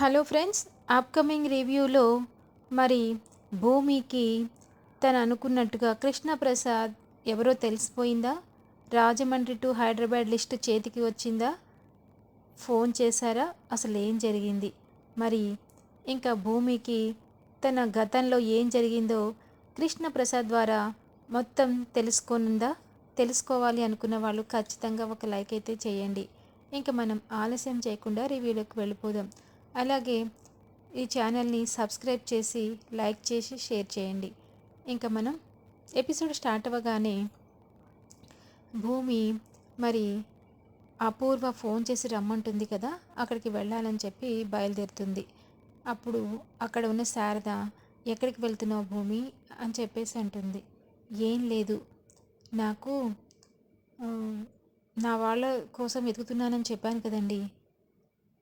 Hello friends upcoming రివ్యూలో మరి భూమికి తను అనుకున్నట్టుగా కృష్ణప్రసాద్ ఎవరో తెలిసిపోయిందా? రాజమండ్రి టు హైదరాబాద్ లిస్ట్ చేతికి వచ్చిందా? ఫోన్ చేశారా? అసలు ఏం జరిగింది? మరి ఇంకా భూమికి తన గతంలో ఏం జరిగిందో కృష్ణప్రసాద్ ద్వారా మొత్తం తెలుసుకోనుందా? తెలుసుకోవాలి అనుకున్న వాళ్ళు ఖచ్చితంగా ఒక లైక్ అయితే చేయండి. ఇంకా మనం ఆలస్యం చేయకుండా రివ్యూలోకి వెళ్ళిపోదాం. అలాగే ఈ ఛానల్ని సబ్స్క్రైబ్ చేసి లైక్ చేసి షేర్ చేయండి. ఇంకా మనం ఎపిసోడ్ స్టార్ట్ అవ్వగానే భూమి మరి అపూర్వ ఫోన్ చేసి రమ్మంటుంది కదా అక్కడికి వెళ్ళాలని చెప్పి బయలుదేరుతుంది. అప్పుడు అక్కడ ఉన్న శారద ఎక్కడికి వెళ్తున్నావు భూమి? అని చెప్పేసి అంటుంది. ఏం లేదు. నాకు నా వాళ్ళ కోసం వెతుకుతున్నానని చెప్పాను కదండి.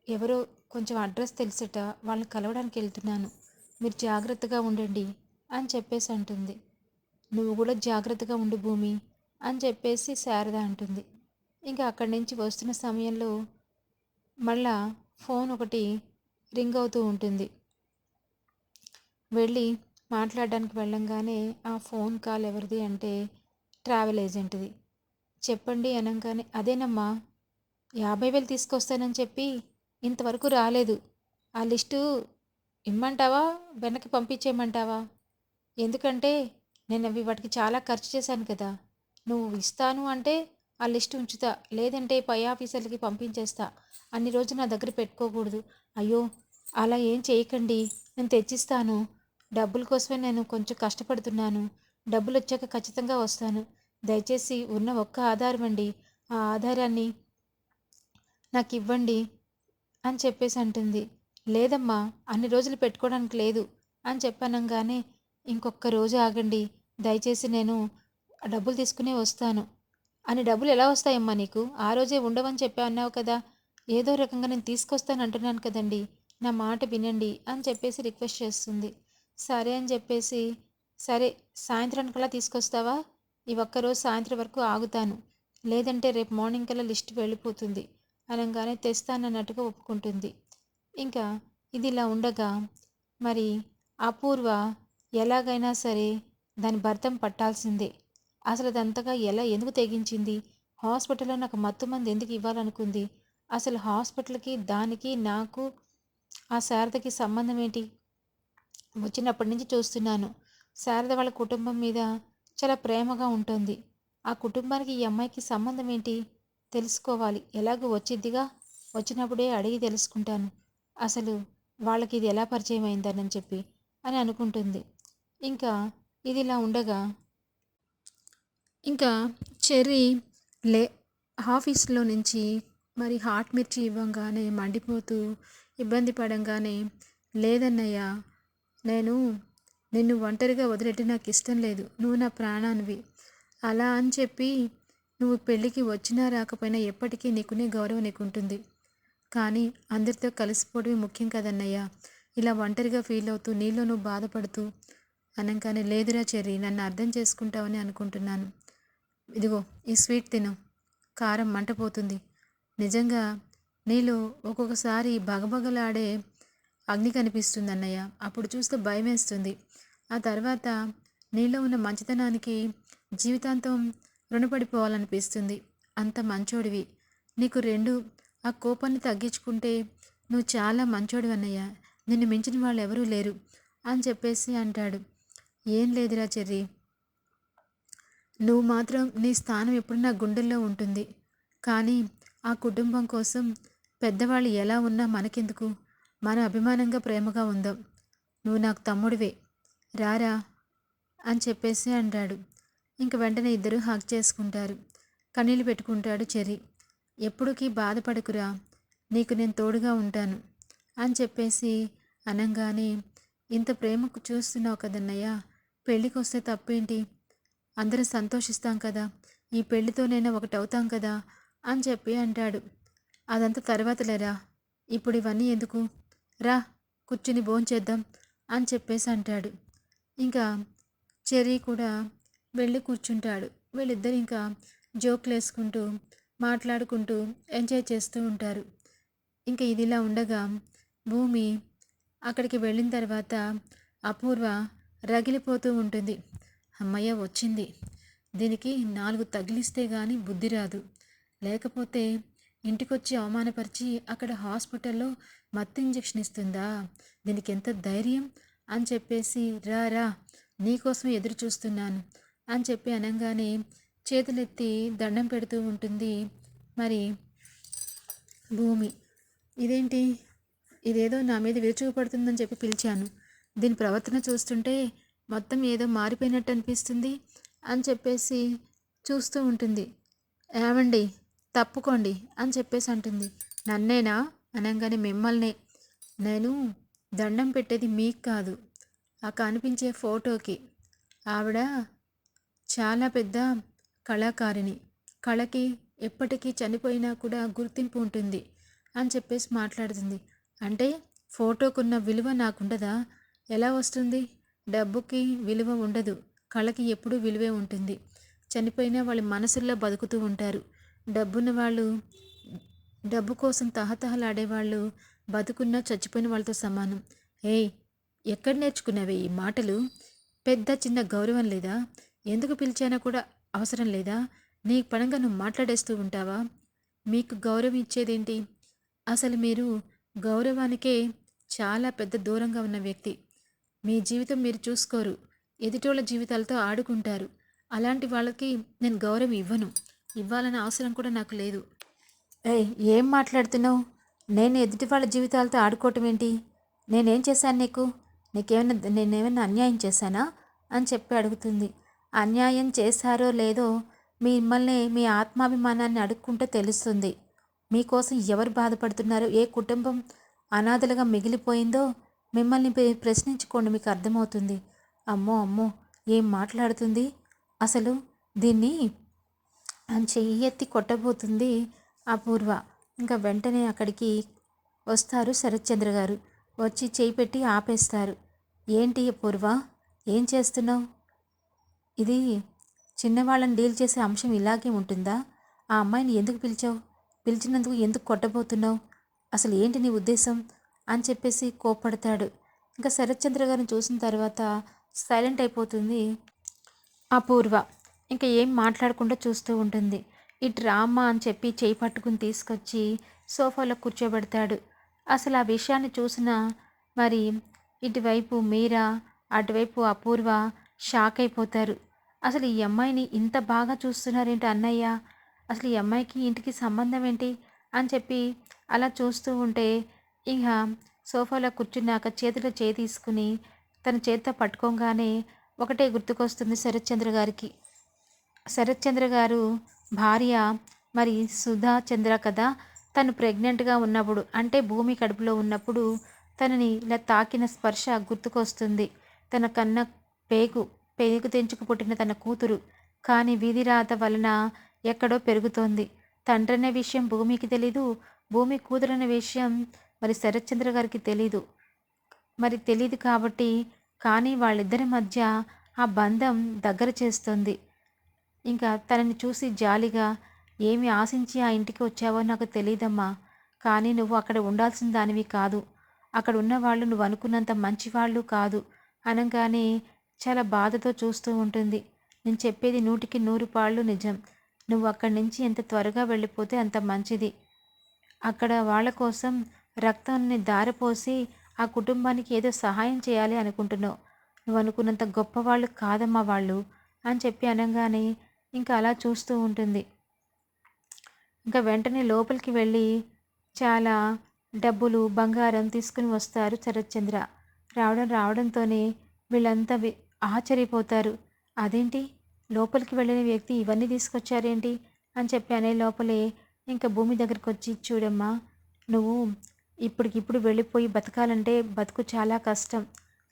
ఎవరో కొంచెం అడ్రస్ తెలుసట వాళ్ళని కలవడానికి వెళ్తున్నాను. మీరు జాగ్రత్తగా ఉండండి అని చెప్పేసి అంటుంది. నువ్వు కూడా జాగ్రత్తగా ఉండు భూమి అని చెప్పేసి శారద అంటుంది. ఇంకా అక్కడి నుంచి వస్తున్న సమయంలో మళ్ళా ఫోన్ ఒకటి రింగ్ అవుతూ ఉంటుంది. వెళ్ళి మాట్లాడడానికి వెళ్ళంగానే ఆ ఫోన్ కాల్ ఎవరిది అంటే ట్రావెల్ ఏజెంట్ది. చెప్పండి అనగానే అదేనమ్మా యాభై వేలు తీసుకొస్తానని చెప్పి ఇంతవరకు రాలేదు. ఆ లిస్టు ఇమ్మంటావా? వెనక్కి పంపించేయమంటావా? ఎందుకంటే నేను అవి వాటికి చాలా ఖర్చు చేశాను కదా. నువ్వు ఇస్తాను అంటే ఆ లిస్ట్ ఉంచుతా. లేదంటే పై ఆఫీసర్లకి పంపించేస్తా. అన్ని రోజులు నా దగ్గర పెట్టుకోకూడదు. అయ్యో అలా ఏం చేయకండి. నేను తెచ్చిస్తాను. డబ్బుల కోసమే నేను కొంచెం కష్టపడుతున్నాను. డబ్బులు వచ్చాక ఖచ్చితంగా వస్తాను. దయచేసి ఉన్న ఒక్క ఆధారం అండి. ఆ ఆధారాన్ని నాకు ఇవ్వండి. అని చెప్పేసి అంటుంది. లేదమ్మా అన్ని రోజులు పెట్టుకోవడానికి లేదు అని చెప్పనంగానే ఇంకొక రోజు ఆగండి. దయచేసి నేను డబ్బులు తీసుకునే వస్తాను. అని డబ్బులు ఎలా వస్తాయమ్మా నీకు? ఆ రోజే ఉండవని చెప్పి అన్నావు కదా. ఏదో రకంగా నేను తీసుకొస్తాను అంటున్నాను కదండి. నా మాట వినండి అని చెప్పేసి రిక్వెస్ట్ చేస్తుంది. సరే అని చెప్పేసి సరే సాయంత్రానికల్లా తీసుకొస్తావా? ఈ ఒక్కరోజు సాయంత్రం వరకు ఆగుతాను. లేదంటే రేపు మార్నింగ్ కల్లా లిస్ట్ వెళ్ళిపోతుంది. అనగానే తెస్తానన్నట్టుగా ఒప్పుకుంటుంది. ఇంకా ఇది ఇలా ఉండగా మరి అపూర్వ ఎలాగైనా సరే దాని భర్తం పట్టాల్సిందే. అసలు అదంతగా ఎలా ఎందుకు తెగించింది? హాస్పిటల్లో నాకు మత్తు మంది ఎందుకు ఇవ్వాలనుకుంది? అసలు హాస్పిటల్కి దానికి నాకు ఆ శారదకి సంబంధం ఏంటి? వచ్చినప్పటి నుంచి చూస్తున్నాను. శారద వాళ్ళ కుటుంబం మీద చాలా ప్రేమగా ఉంటుంది. ఆ కుటుంబానికి ఈ అమ్మాయికి సంబంధం ఏంటి? తెలుసుకోవాలి. ఎలాగో వచ్చిద్దిగా? వచ్చినప్పుడే అడిగి తెలుసుకుంటాను. అసలు వాళ్ళకి ఇది ఎలా పరిచయం అయిందనని చెప్పి అని అనుకుంటుంది. ఇంకా ఇది ఇలా ఉండగా ఇంకా చెర్రీ లే ఆఫీస్లో నుంచి మరి హాట్ మిర్చి ఇవ్వంగానే మండిపోతూ ఇబ్బంది పడంగానే లేదన్నయ్య నేను నిన్ను ఒంటరిగా వదిలేటి నాకు ఇష్టం లేదు. నువ్వు నా ప్రాణానివి. అలా అని చెప్పి నువ్వు పెళ్ళికి వచ్చినా రాకపోయినా ఎప్పటికీ నీకునే గౌరవం నీకుంటుంది. కానీ అందరితో కలిసిపోవడమే ముఖ్యం కదన్నయ్యా. ఇలా ఒంటరిగా ఫీల్ అవుతూ నీలో నువ్వు బాధపడుతూ అనగానే లేదురా చెర్రీ నన్ను అర్థం చేసుకుంటావని అనుకుంటున్నాను. ఇదిగో ఈ స్వీట్ తిను. కారం మంటపోతుంది నిజంగా నీలో ఒక్కొక్కసారి బగబగలాడే అగ్ని కనిపిస్తుంది అన్నయ్య అప్పుడు చూస్తే భయం వేస్తుంది ఆ తర్వాత నీలో ఉన్న మంచితనానికి జీవితాంతం రుణపడిపోవాలనిపిస్తుంది. అంత మంచోడివి. నీకు రెండు ఆ కోపాన్ని తగ్గించుకుంటే నువ్వు చాలా మంచోడివి అన్నయ్య నిన్ను మించిన వాళ్ళు ఎవరూ లేరు అని చెప్పేసి అంటాడు. ఏం లేదురా చెర్రీ. నువ్వు మాత్రం నీ స్థానం ఎప్పుడు నా గుండెల్లో ఉంటుంది. కానీ ఆ కుటుంబం కోసం పెద్దవాళ్ళు ఎలా ఉన్నా మనకెందుకు? మన అభిమానంగా ప్రేమగా ఉందాం. నువ్వు నాకు తమ్ముడివే. రారా అని చెప్పేసి అంటాడు. ఇంక వెంటనే ఇద్దరు హక్ చేసుకుంటారు. కన్నీళ్ళు పెట్టుకుంటాడు చెరి ఎప్పుడుకి బాధపడకురా. నీకు నేను తోడుగా ఉంటాను. అని చెప్పేసి అనంగానే ఇంత ప్రేమకు చూస్తున్నావు కదన్నయ్య. పెళ్ళికి వస్తే తప్పేంటి? అందరం సంతోషిస్తాం కదా. ఈ పెళ్ళితోనైనా ఒకటి అవుతాం కదా అని చెప్పి అంటాడు. అదంతా తర్వాత లేరా? ఇప్పుడు ఇవన్నీ ఎందుకు? రా కూర్చుని భోంచేద్దాం అని చెప్పేసి అంటాడు. ఇంకా చెర్రీ కూడా వెళ్ళి కూర్చుంటాడు. వీళ్ళిద్దరు ఇంకా జోక్లు వేసుకుంటూ మాట్లాడుకుంటూ ఎంజాయ్ చేస్తూ ఉంటారు. ఇంకా ఇదిలా ఉండగా భూమి అక్కడికి వెళ్ళిన తర్వాత అపూర్వ రగిలిపోతూ ఉంటుంది. అమ్మయ్య వచ్చింది. దీనికి నాలుగు తగిలిస్తే కానీ బుద్ధి రాదు. లేకపోతే ఇంటికొచ్చి అవమానపరిచి అక్కడ హాస్పిటల్లో మత్తు ఇంజెక్షన్ ఇస్తుందా? దీనికి ఎంత ధైర్యం అని చెప్పేసి రా రా నీకోసం ఎదురు చూస్తున్నాను అని చెప్పి అనగానే చేతులెత్తి దండం పెడుతూ ఉంటుంది. మరి భూమి ఇదేంటి? ఇదేదో నా మీద విరుచుకుపడుతుందని చెప్పి పిలిచాను. దీని ప్రవర్తన చూస్తుంటే మొత్తం ఏదో మారిపోయినట్టు అనిపిస్తుంది అని చెప్పేసి చూస్తూ ఉంటుంది. ఏమండి? తప్పుకోండి అని చెప్పేసి అంటుంది. నన్నేనా? అనగానే మిమ్మల్నే. నేను దండం పెట్టేది మీకు కాదు. ఆ కనిపించే ఫోటోకి. ఆవిడ చాలా పెద్ద కళాకారిణి. కళకి ఎప్పటికీ చనిపోయినా కూడా గుర్తింపు ఉంటుంది అని చెప్పేసి మాట్లాడుతుంది. అంటే ఫోటోకున్న విలువ నాకుండదా? ఎలా వస్తుంది? డబ్బుకి విలువ ఉండదు. కళకి ఎప్పుడూ విలువే ఉంటుంది. చనిపోయినా వాళ్ళ మనసుల్లో బతుకుతూ ఉంటారు. డబ్బున్న వాళ్ళు డబ్బు కోసం తహతహలాడేవాళ్ళు బతుకున్నా చచ్చిపోయిన వాళ్ళతో సమానం. ఏయ్ ఎక్కడ నేర్చుకున్నావే ఈ మాటలు? పెద్ద చిన్న గౌరవం లేదా? ఎందుకు పిలిచానో కూడా అవసరం లేదా? నీ పనంగా నువ్వు మాట్లాడేస్తూ ఉంటావా? మీకు గౌరవం ఇచ్చేదేంటి? అసలు మీరు గౌరవానికే చాలా పెద్ద దూరంగా ఉన్న వ్యక్తి. మీ జీవితం మీరు చూసుకోరు. ఎదుటోళ్ళ జీవితాలతో ఆడుకుంటారు. అలాంటి వాళ్ళకి నేను గౌరవం ఇవ్వను. ఇవ్వాలనే అవసరం కూడా నాకు లేదు. ఏయ్ ఏం మాట్లాడుతున్నావు? నేను ఎదుటి వాళ్ళ జీవితాలతో ఆడుకోవటం ఏంటి? నేనేం చేశాను నీకు? నీకేమైనా నేనేమైనా అన్యాయం చేశానా? అని చెప్పి అడుగుతుంది. అన్యాయం చేశారో లేదో మిమ్మల్ని మీ ఆత్మాభిమానాన్ని అడుక్కుంటే తెలుస్తుంది. మీకోసం ఎవరు బాధపడుతున్నారో? ఏ కుటుంబం అనాథలుగా మిగిలిపోయిందో మిమ్మల్ని ప్రశ్నించుకోండి మీకు అర్థమవుతుంది. అమ్మో అమ్మో ఏం మాట్లాడుతుంది? అసలు దీన్ని చెయ్యి ఎత్తి కొట్టబోతుంది అపూర్వ. ఇంకా వెంటనే అక్కడికి వస్తారు శరత్చంద్ర గారు వచ్చి చేయి పెట్టి ఆపేస్తారు. ఏంటి అపూర్వ? ఏం చేస్తున్నావు? ఇది చిన్నవాళ్ళని డీల్ చేసే అంశం ఇలాగే ఉంటుందా? ఆ అమ్మాయిని ఎందుకు పిలిచావు? పిలిచినందుకు ఎందుకు కొట్టబోతున్నావు? అసలు ఏంటి నీ ఉద్దేశం? అని చెప్పేసి కోప్పడతాడు. ఇంకా శరత్చంద్ర గారిని చూసిన తర్వాత సైలెంట్ అయిపోతుంది అపూర్వ. ఇంకా ఏం మాట్లాడకుండా చూస్తూ ఉంటుంది. ఈ డ్రామా అని చెప్పి చేయి పట్టుకుని తీసుకొచ్చి సోఫాలో కూర్చోబెడతాడు. అసలు ఆ విషయాన్ని చూసిన మరి ఇటువైపు మీరా అటువైపు అపూర్వ షాక్ అయిపోతారు. అసలు ఈ అమ్మాయిని ఇంత బాగా చూస్తున్నారేంటి అన్నయ్య? అసలు ఈ అమ్మాయికి ఇంటికి సంబంధం ఏంటి? అని చెప్పి అలా చూస్తూ ఉంటే ఇక సోఫాలో కూర్చున్నాక చేతిలో చేయి తీసుకుని తన చేతితో పట్టుకోగానే ఒకటే గుర్తుకొస్తుంది శరత్చంద్ర గారికి. శరత్చంద్ర గారు భార్య మరి సుధా చంద్ర కదా? తను ప్రెగ్నెంట్గా ఉన్నప్పుడు అంటే భూమి కడుపులో ఉన్నప్పుడు తనని ఇలా తాకిన స్పర్శ గుర్తుకొస్తుంది. తన కన్న పేగు పెరుగు తెంచుకు పుట్టిన తన కూతురు. కానీ వీధి రాత వలన ఎక్కడో పెరుగుతోంది. తండ్రనే విషయం భూమికి తెలీదు. భూమి కూతురన్న విషయం మరి శరత్చంద్ర గారికి తెలీదు. మరి తెలియదు కాబట్టి కానీ వాళ్ళిద్దరి మధ్య ఆ బంధం దగ్గర చేస్తుంది. ఇంకా తనని చూసి జాలిగా ఏమి ఆశించి ఆ ఇంటికి వచ్చావో నాకు తెలియదమ్మా కానీ నువ్వు అక్కడ ఉండాల్సిన దానివి కాదు. అక్కడ ఉన్న వాళ్ళు నువ్వు అనుకున్నంత మంచివాళ్ళు కాదు. అనగానే చాలా బాధతో చూస్తూ ఉంటుంది. నేను చెప్పేది నూటికి నూరు పాళ్ళు నిజం. నువ్వు అక్కడి నుంచి ఎంత త్వరగా వెళ్ళిపోతే అంత మంచిది. అక్కడ వాళ్ళ కోసం రక్తాన్ని దారిపోసి ఆ కుటుంబానికి ఏదో సహాయం చేయాలి అనుకుంటున్నావు. నువ్వు అనుకున్నంత గొప్పవాళ్ళు కాదమ్మా వాళ్ళు అని చెప్పి అనగానే ఇంకా అలా చూస్తూ ఉంటుంది. ఇంకా వెంటనే లోపలికి వెళ్ళి చాలా డబ్బులు బంగారం తీసుకుని వస్తారు శరత్చంద్ర. రావడం రావడంతోనే వీళ్ళంతా ఆశ్చర్యపోతారు. అదేంటి? లోపలికి వెళ్ళిన వ్యక్తి ఇవన్నీ తీసుకొచ్చారేంటి? అని చెప్పి అనే లోపలే ఇంకా భూమి దగ్గరికి వచ్చి చూడమ్మా నువ్వు ఇప్పటికిప్పుడు వెళ్ళిపోయి బతకాలంటే బతుకు చాలా కష్టం.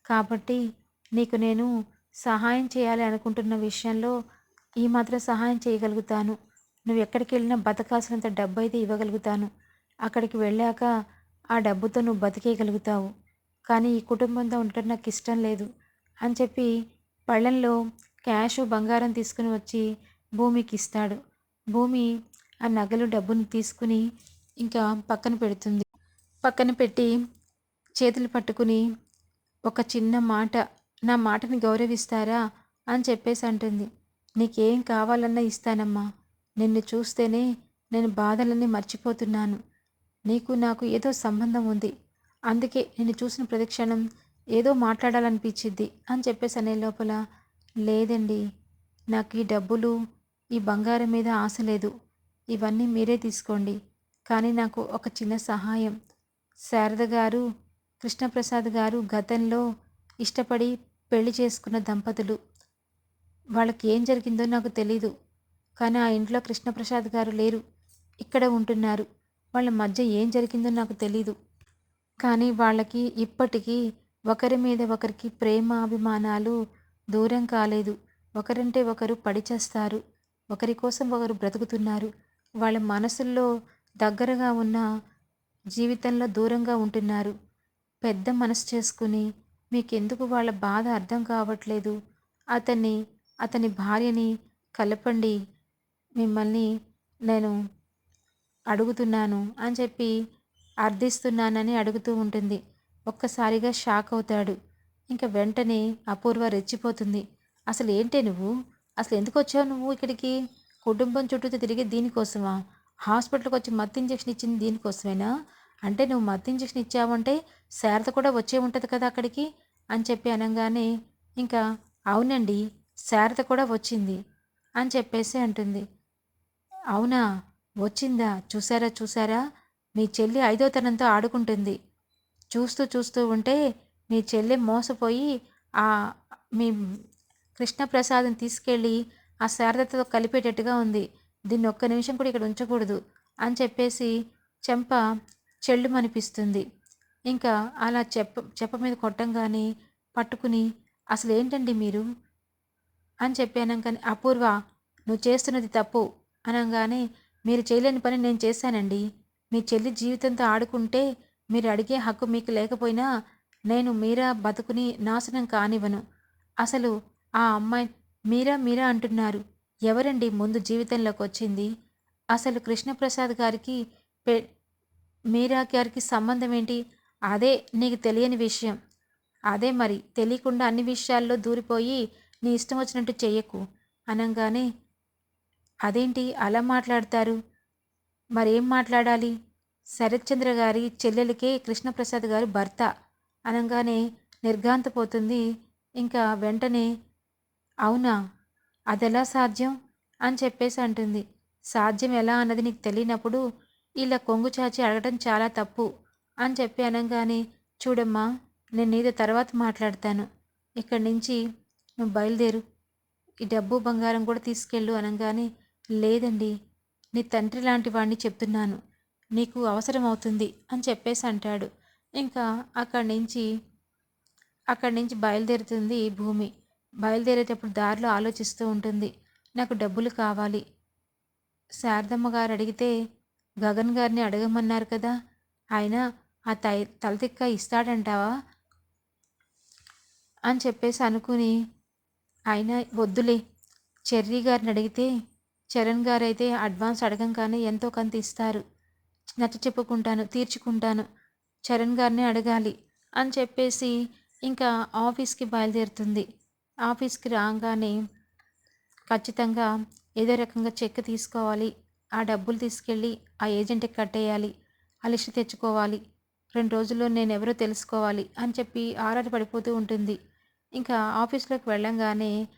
కాబట్టి నీకు నేను సహాయం చేయాలి అనుకుంటున్న విషయంలో ఈ మాత్రం సహాయం చేయగలుగుతాను. నువ్వు ఎక్కడికి వెళ్ళినా బతకాల్సినంత డబ్బు అయితే ఇవ్వగలుగుతాను. అక్కడికి వెళ్ళాక ఆ డబ్బుతో నువ్వు బతికేయగలుగుతావు. కానీ ఈ కుటుంబంతో ఉండటం నాకు ఇష్టం లేదు. అని చెప్పి పళ్ళెంలో క్యాష్ బంగారం తీసుకుని వచ్చి భూమికి ఇస్తాడు. భూమి ఆ నగలు డబ్బును తీసుకుని ఇంకా పక్కన పెడుతుంది. పక్కన పెట్టి చేతులు పట్టుకుని ఒక చిన్న మాట నా మాటని గౌరవిస్తారా? అని చెప్పేసి అంటుంది. నీకేం కావాలన్నా ఇస్తానమ్మా. నిన్ను చూస్తేనే నేను బాధలన్నీ మర్చిపోతున్నాను. నీకు నాకు ఏదో సంబంధం ఉంది. అందుకే నిన్ను చూసిన ప్రతిక్షణం ఏదో మాట్లాడాలనిపించింది అని చెప్పేసి అనే లోపల లేదండి నాకు ఈ డబ్బులు ఈ బంగారం మీద ఆశ లేదు. ఇవన్నీ మీరే తీసుకోండి. కానీ నాకు ఒక చిన్న సహాయం. శారద గారు కృష్ణప్రసాద్ గారు గతంలో ఇష్టపడి పెళ్ళి చేసుకున్న దంపతులు. వాళ్ళకి ఏం జరిగిందో నాకు తెలీదు. కానీ ఆ ఇంట్లో కృష్ణప్రసాద్ గారు లేరు. ఇక్కడ ఉంటున్నారు. వాళ్ళ మధ్య ఏం జరిగిందో నాకు తెలీదు. కానీ వాళ్ళకి ఇప్పటికీ ఒకరి మీద ఒకరికి ప్రేమ అభిమానాలు దూరం కాలేదు. ఒకరంటే ఒకరు పడిచేస్తారు ఒకరి కోసం ఒకరు బ్రతుకుతున్నారు. వాళ్ళ మనసుల్లో దగ్గరగా ఉన్న జీవితంలో దూరంగా ఉంటున్నారు. పెద్ద మనసు చేసుకుని మీకెందుకు వాళ్ళ బాధ అర్థం కావట్లేదు. అతన్ని అతని భార్యని కలపండి. మిమ్మల్ని నేను అడుగుతున్నాను అని చెప్పి అర్థిస్తున్నానని అడుగుతూ ఉంటుంది. ఒక్కసారిగా షాక్ అవుతాడు. ఇంకా వెంటనే అపూర్వ రెచ్చిపోతుంది. అసలు ఏంటే నువ్వు? అసలు ఎందుకు వచ్చావు నువ్వు ఇక్కడికి? కుటుంబం చుట్టూ తిరిగి దీనికోసమా? హాస్పిటల్కి వచ్చి మత్తు ఇంజెక్షన్ ఇచ్చింది దీనికోసమేనా? అంటే నువ్వు మత్తు ఇంజెక్షన్ ఇచ్చావంటే శారద కూడా వచ్చే ఉంటుంది కదా అక్కడికి? అని చెప్పి అనగానే ఇంకా అవునండి శారద కూడా వచ్చింది. అని చెప్పేసి అంటుంది. అవునా? వచ్చిందా? చూసారా చూసారా? మీ చెల్లి ఐదో తనంతో ఆడుకుంటుంది. చూస్తూ చూస్తూ ఉంటే మీ చెల్లి మోసపోయి ఆ మీ కృష్ణప్రసాదం తీసుకెళ్ళి ఆ శారదతో కలిపేటట్టుగా ఉంది. దీన్ని ఒక్క నిమిషం కూడా ఇక్కడ ఉంచకూడదు అని చెప్పేసి చెంప చెల్లుమనిపిస్తుంది. ఇంకా అలా చెప్ప చెప్ప మీద కొట్టంగానే పట్టుకుని అసలు ఏంటండి మీరు? అని చెప్పాను కానీ అపూర్వ నువ్వు చేస్తున్నది తప్పు అనగానే మీరు చేయలేని పని నేను చేశానండి. మీ చెల్లి జీవితంతో ఆడుకుంటే మీరు అడిగే హక్కు మీకు లేకపోయినా నేను మీరా బతుకుని నాశనం కానివ్వను. అసలు ఆ అమ్మాయి మీరా మీరా అంటున్నారు. ఎవరండి ముందు జీవితంలోకి వచ్చింది అసలు కృష్ణప్రసాద్ గారికి పె మీరా గారికి సంబంధం ఏంటి అదే నీకు తెలియని విషయం. అదే మరి తెలియకుండా అన్ని విషయాల్లో దూరిపోయి నీ ఇష్టం వచ్చినట్టు చెయ్యకు. అనగానే అదేంటి అలా మాట్లాడతారు? మరేం మాట్లాడాలి? శరత్చంద్ర గారి చెల్లెలికే కృష్ణప్రసాద్ గారు భర్త అనగానే నిర్ఘాంతపోతుంది. ఇంకా వెంటనే అవునా? అదెలా సాధ్యం? అని చెప్పేసి అంటుంది. సాధ్యం ఎలా అన్నది నీకు తెలియనప్పుడు ఇలా కొంగు చాచి అడగడం చాలా తప్పు అని చెప్పి అనగానే చూడమ్మా నేను నీతో తర్వాత మాట్లాడతాను. ఇక్కడి నుంచి నువ్వు బయలుదేరు. ఈ డబ్బు బంగారం కూడా తీసుకెళ్ళు అనగానే లేదండి నీ తండ్రి లాంటి వాడిని చెప్తున్నాను. నీకు అవసరం అవుతుంది అని చెప్పేసి అంటాడు. ఇంకా అక్కడి నుంచి అక్కడి నుంచి బయలుదేరుతుంది భూమి. బయలుదేరేటప్పుడు దారిలో ఆలోచిస్తూ ఉంటుంది నాకు డబ్బులు కావాలి. శారదమ్మ గారు అడిగితే గగన్ గారిని అడగమన్నారు కదా ఆయన ఆ తై తలతిక్క ఇస్తాడంటావా? అని చెప్పేసి అనుకుని ఆయన వద్దులే. చెర్రీ గారిని అడిగితే చరణ్ గారు అయితే అడ్వాన్స్ అడగంగానే ఎంతో కొంత ఇస్తారు. నచ్చ చెప్పుకుంటాను తీర్చుకుంటాను. చరణ్ గారిని అడగాలి అని చెప్పేసి ఇంకా ఆఫీస్కి బయలుదేరుతుంది. ఆఫీస్కి రాగానే ఖచ్చితంగా ఏదో రకంగా చెక్ తీసుకోవాలి. ఆ డబ్బులు తీసుకెళ్ళి ఆ ఏజెంట్కి కట్టేయాలి. ఆ లిస్ట్ తెచ్చుకోవాలి. రెండు రోజుల్లో నేను ఎవరో తెలుసుకోవాలి అని చెప్పి ఆరాట పడిపోతూ ఉంటుంది. ఇంకా ఆఫీస్లోకి వెళ్ళంగానే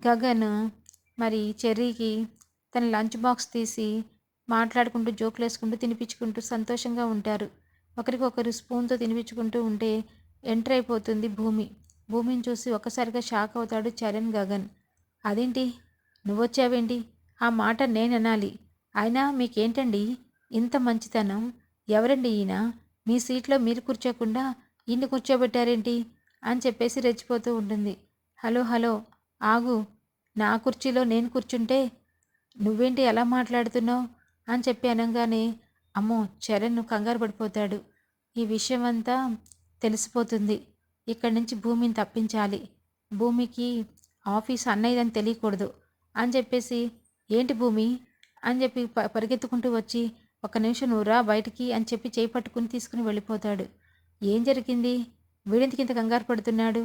గగన్ మరి చెర్రీకి తన లంచ్ బాక్స్ తీసి మాట్లాడుకుంటూ జోకులు వేసుకుంటూ తినిపించుకుంటూ సంతోషంగా ఉంటారు. ఒకరికొకరు స్పూన్తో తినిపించుకుంటూ ఉంటే ఎంటర్ అయిపోతుంది భూమి. భూమిని చూసి ఒక్కసారిగా షాక్ అవుతాడు చరణ్ గగన్. అదేంటి? నువ్వొచ్చావేంటి? ఆ మాట నేను అనాలి అయినా మీకేంటండి? ఇంత మంచితనం. ఎవరండి ఈయన? మీ సీట్లో మీరు కూర్చోకుండా ఈయన కూర్చోబెట్టారేంటి? అని చెప్పేసి రెచ్చిపోతూ ఉంటుంది. Hello hello. ఆగు. నా కుర్చీలో నేను కూర్చుంటే నువ్వేంటి ఎలా మాట్లాడుతున్నావు? అని చెప్పి అనగానే అమ్మో చరణ్ కంగారు పడిపోతాడు. ఈ విషయం అంతా తెలిసిపోతుంది. ఇక్కడి నుంచి భూమిని తప్పించాలి. భూమికి ఆఫీస్ అన్నయ్యదని తెలియకూడదు అని చెప్పేసి ఏంటి భూమి? అని చెప్పి ప పరిగెత్తుకుంటూ వచ్చి ఒక నిమిషం నువ్వు రా బయటికి అని చెప్పి చేయి పట్టుకుని తీసుకుని వెళ్ళిపోతాడు. ఏం జరిగింది? వీడింతకి ఇంత కంగారు పడుతున్నాడు?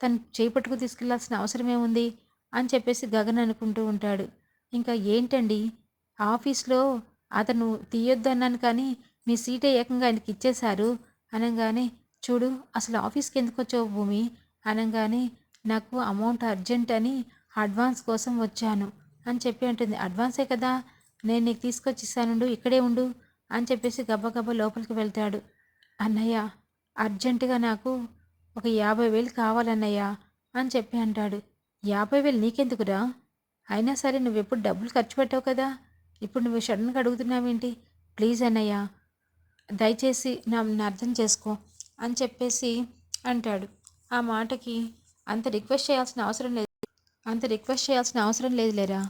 తను చేయి పట్టుకు తీసుకెళ్ళాల్సిన అవసరం ఉంది అని చెప్పేసి గగన్ అనుకుంటూ ఉంటాడు. ఇంకా ఏంటండి? ఆఫీస్లో అతను తీయొద్దన్నాను కానీ మీ సీటే ఏకంగా ఆయనకి ఇచ్చేశారు అనగానే చూడు అసలు ఆఫీస్కి ఎందుకు వచ్చావు భూమి? అనగానే నాకు అమౌంట్ అర్జెంట్ అని అడ్వాన్స్ కోసం వచ్చాను. అని చెప్పి అంటుంది. అడ్వాన్సే కదా నేను నీకు తీసుకొచ్చి ఇస్తానుండు ఇక్కడే ఉండు అని చెప్పేసి గబగబా లోపలికి వెళ్తాడు. అన్నయ్య అర్జెంటుగా నాకు ఒక యాభై వేలు కావాలన్నయ్య అని చెప్పి అంటాడు. యాభై వేలు నీకెందుకురా? అయినా సరే నువ్వు ఎప్పుడు డబ్బులు ఖర్చు పెట్టావు కదా? ఇప్పుడు నువ్వు సడన్గా అడుగుతున్నావేంటి? ప్లీజ్ అన్నయ్య దయచేసి నా అర్థం చేసుకో అని చెప్పేసి అంటాడు. ఆ మాటకి అంత రిక్వెస్ట్ చేయాల్సిన అవసరం లేదు. అంత రిక్వెస్ట్ చేయాల్సిన అవసరం లేదు లేరా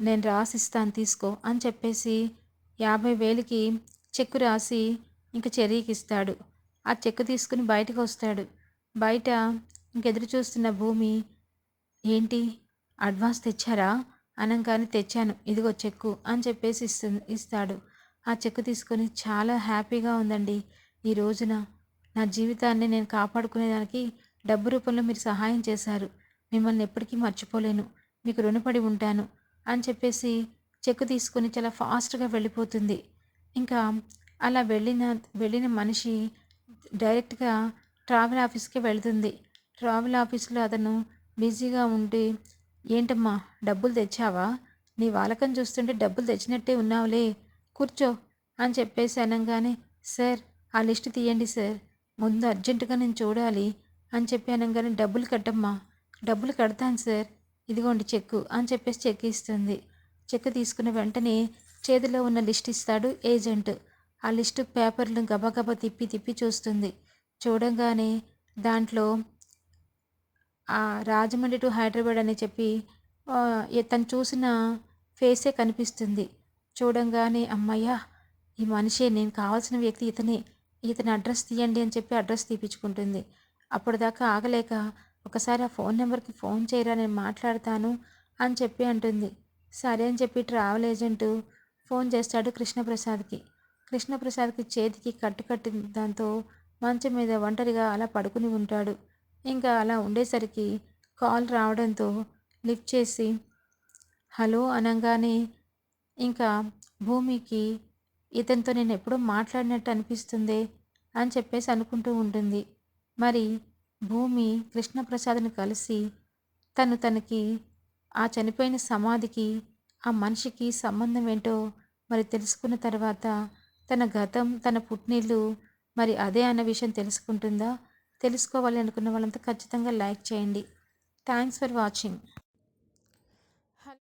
నేను రాసిస్తాను తీసుకో అని చెప్పేసి యాభై వేలకి చెక్కు రాసి ఇంక చెర్రీకి ఇస్తాడు. ఆ చెక్కు తీసుకుని బయటకు వస్తాడు. బయట ఇంకెదురు చూస్తున్న భూమి ఏంటి? అడ్వాన్స్ తెచ్చారా? అనగానే తెచ్చాను. ఇదిగో చెక్కు అని చెప్పేసి ఇస్తు ఇస్తాడు. ఆ చెక్కు తీసుకొని చాలా హ్యాపీగా ఉందండి. ఈ రోజున నా జీవితాన్ని నేను కాపాడుకునేదానికి డబ్బు రూపంలో మీరు సహాయం చేశారు. మిమ్మల్ని ఎప్పటికీ మర్చిపోలేను. మీకు రుణపడి ఉంటాను అని చెప్పేసి చెక్కు తీసుకొని చాలా ఫాస్ట్గా వెళ్ళిపోతుంది. ఇంకా అలా వెళ్ళిన వెళ్ళిన మనిషి డైరెక్ట్గా ట్రావెల్ ఆఫీస్కి వెళ్తుంది. ట్రావెల్ ఆఫీస్లో అతను బిజీగా ఉండి ఏంటమ్మా డబ్బులు తెచ్చావా? నీ వాలకం చూస్తుంటే డబ్బులు తెచ్చినట్టే ఉన్నావులే. కూర్చో అని చెప్పేసి అనగానే సార్ ఆ లిస్ట్ తీయండి సార్. ముందు అర్జెంటుగా నేను చూడాలి అని చెప్పి అనగానే డబ్బులు కట్టమ్మా. డబ్బులు కడతాను సార్. ఇదిగోండి చెక్కు అని చెప్పేసి చెక్ ఇస్తుంది. చెక్ తీసుకున్న వెంటనే చేతిలో ఉన్న లిస్ట్ ఇస్తాడు ఏజెంట్. ఆ లిస్టు పేపర్లు గబగబా తిప్పి తిప్పి చూస్తుంది. చూడంగానే దాంట్లో రాజమండ్రి టు హైదరాబాద్ అని చెప్పి తను చూసిన ఫేసే కనిపిస్తుంది. చూడంగానే అమ్మయ్య ఈ మనిషే నేను కావాల్సిన వ్యక్తి ఇతనే. ఇతని అడ్రస్ తీయండి అని చెప్పి అడ్రస్ తీపించుకుంటుంది అప్పటిదాకా ఆగలేక ఒకసారి ఆ ఫోన్ నెంబర్కి ఫోన్ చేయరా నేను మాట్లాడతాను అని చెప్పి అంటుంది. సరే అని చెప్పి ట్రావెల్ ఏజెంటు ఫోన్ చేస్తాడు కృష్ణప్రసాద్కి. కృష్ణప్రసాద్కి చేతికి కట్టు దాంతో మంచం మీద ఒంటరిగా అలా పడుకుని ఉంటాడు. ఇంకా అలా ఉండేసరికి కాల్ రావడంతో లిఫ్ట్ చేసి హలో అనగానే ఇంకా భూమికి ఇతనితో నేను ఎప్పుడూ మాట్లాడినట్టు అనిపిస్తుంది అని చెప్పేసి అనుకుంటూ ఉంటుంది. మరి భూమి కృష్ణప్రసాద్ని కలిసి తను తనకి ఆ చనిపోయిన సమాధికి ఆ మనిషికి సంబంధం ఏంటో మరి తెలుసుకున్న తర్వాత తన గతం తన పుట్టినిల్లు మరి అదే అన్న విషయం తెలుసుకుంటుందా? తెలుసుకోవాలి అనుకున్న వాళ్ళంతా ఖచ్చితంగా లైక్ చేయండి. Thanks for watching